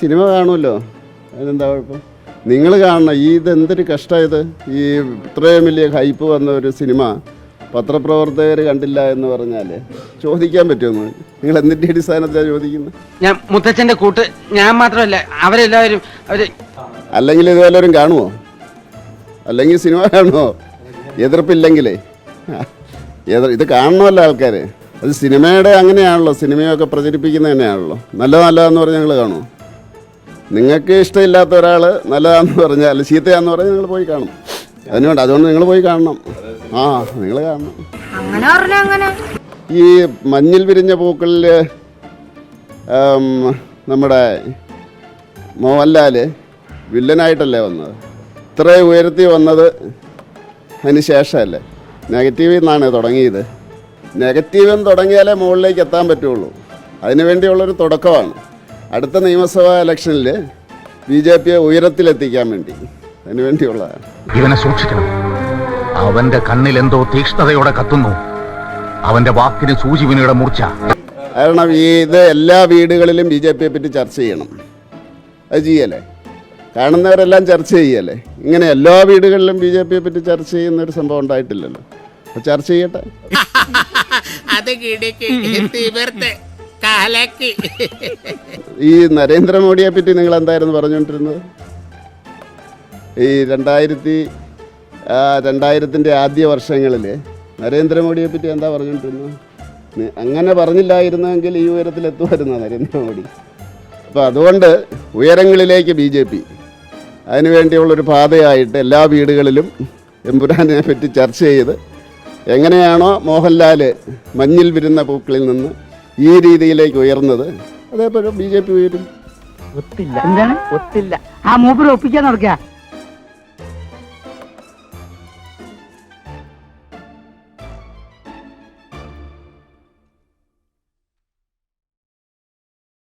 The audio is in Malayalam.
സിനിമ കാണുമല്ലോ. അതിനെന്താ കുഴപ്പം? നിങ്ങൾ കാണണം. ഈ ഇതെന്തൊരു കഷ്ടമായത്? ഈ ഇത്രയും വലിയ ഹൈപ്പ് വന്ന ഒരു സിനിമ പത്രപ്രവർത്തകർ കണ്ടില്ല എന്ന് പറഞ്ഞാൽ ചോദിക്കാൻ പറ്റുമെന്ന് നിങ്ങൾ എന്തിന്റെ അടിസ്ഥാനത്തിലാണ് ചോദിക്കുന്നത്? ഞാൻ മുത്തച്ഛന്റെ കൂട്ട് ഞാൻ മാത്രമല്ല അവരെല്ലാവരും അവർ അല്ലെങ്കിൽ ഇതുപോലും കാണുമോ? അല്ലെങ്കിൽ സിനിമ കാണുമോ? എതിർപ്പില്ലെങ്കിലേ. എതിർ ഇത് കാണണമല്ലോ ആൾക്കാർ അത് സിനിമയുടെ അങ്ങനെയാണല്ലോ. സിനിമയൊക്കെ പ്രചരിപ്പിക്കുന്നത് തന്നെയാണല്ലോ. നല്ല നല്ലതെന്ന് പറഞ്ഞാൽ ഞങ്ങൾ കാണുമോ? നിങ്ങൾക്ക് ഇഷ്ടമില്ലാത്ത ഒരാൾ നല്ലതാന്ന് പറഞ്ഞാൽ ചീത്തയാന്ന് പറഞ്ഞാൽ നിങ്ങൾ പോയി കാണും. അതിനുവേണ്ട അതുകൊണ്ട് നിങ്ങൾ പോയി കാണണം. ആ നിങ്ങൾ കാണണം. അങ്ങനെ അങ്ങനെ. ഈ മഞ്ഞിൽ വിരിഞ്ഞ പൂക്കളിൽ നമ്മുടെ മോഹൻലാൽ വില്ലനായിട്ടല്ലേ വന്നത്? ഇത്രയും ഉയർത്തി വന്നത് അതിന് ശേഷമല്ലേ? നെഗറ്റീവിൽ നിന്നാണ് തുടങ്ങിയത്. നെഗറ്റീവ് തുടങ്ങിയാലേ മുകളിലേക്ക് എത്താൻ പറ്റുള്ളൂ. അതിനു വേണ്ടിയുള്ളൊരു തുടക്കമാണ്. അടുത്ത നിയമസഭാ ഇലക്ഷനിൽ ബി ജെ പിയെ ഉയരത്തിലെത്തിക്കാൻ വേണ്ടി. ഇവനെ സൂക്ഷിക്കണം. അവന്റെ കണ്ണിൽ എന്തോ തീക്ഷ്ണതയോടെ കത്തുന്നു. അവന്റെ വാക്കിന് സൂചിവിനയുടെ മൂർച്ച. കാരണം ഈ ഇത് എല്ലാ വീടുകളിലും ബി ജെ പിയെ പറ്റി ചർച്ച ചെയ്യണം. അത് ചെയ്യല്ലേ? കാണുന്നവരെല്ലാം ചർച്ച ചെയ്യല്ലേ? ഇങ്ങനെ എല്ലാ വീടുകളിലും ബി ജെ പിയെ പറ്റി ചർച്ച ചെയ്യുന്ന ഒരു സംഭവം ഉണ്ടായിട്ടില്ലല്ലോ. അപ്പോൾ ചർച്ച ചെയ്യട്ടെ. അത് കിടക്ക് തീവർത്ത് കാലക്ക്. ഈ നരേന്ദ്രമോദിയെ പറ്റി നിങ്ങൾ എന്തായിരുന്നു പറഞ്ഞുകൊണ്ടിരുന്നത്? ഈ രണ്ടായിരത്തി രണ്ടായിരത്തിന്റെ ആദ്യ വർഷങ്ങളിൽ നരേന്ദ്രമോദിയെ പറ്റി എന്താ പറഞ്ഞുകൊണ്ടിരുന്നത്? അങ്ങനെ പറഞ്ഞില്ലായിരുന്നെങ്കിൽ ഈ ഉയരത്തിൽ എത്തുമായിരുന്നു നരേന്ദ്രമോദി? അപ്പോൾ അതുകൊണ്ട് ഉയരങ്ങളിലേക്ക് ബി ജെ പി അതിനുവേണ്ടിയുള്ളൊരു പാതയായിട്ട് എല്ലാ വീടുകളിലും എമ്പുരാനെ പറ്റി ചർച്ച ചെയ്ത് എങ്ങനെയാണോ മോഹൻലാൽ മഞ്ഞിൽ വിരുന്ന പൂക്കളിൽ നിന്ന് ഈ രീതിയിലേക്ക് ഉയർന്നത്? അതേപോലെ ബി ജെ പി ഉയരും. ഒത്തില്ല. എന്താണ്? ഒത്തില്ല. ആ മൂപ്പര് ഒപ്പിക്കാൻ നടക്കുക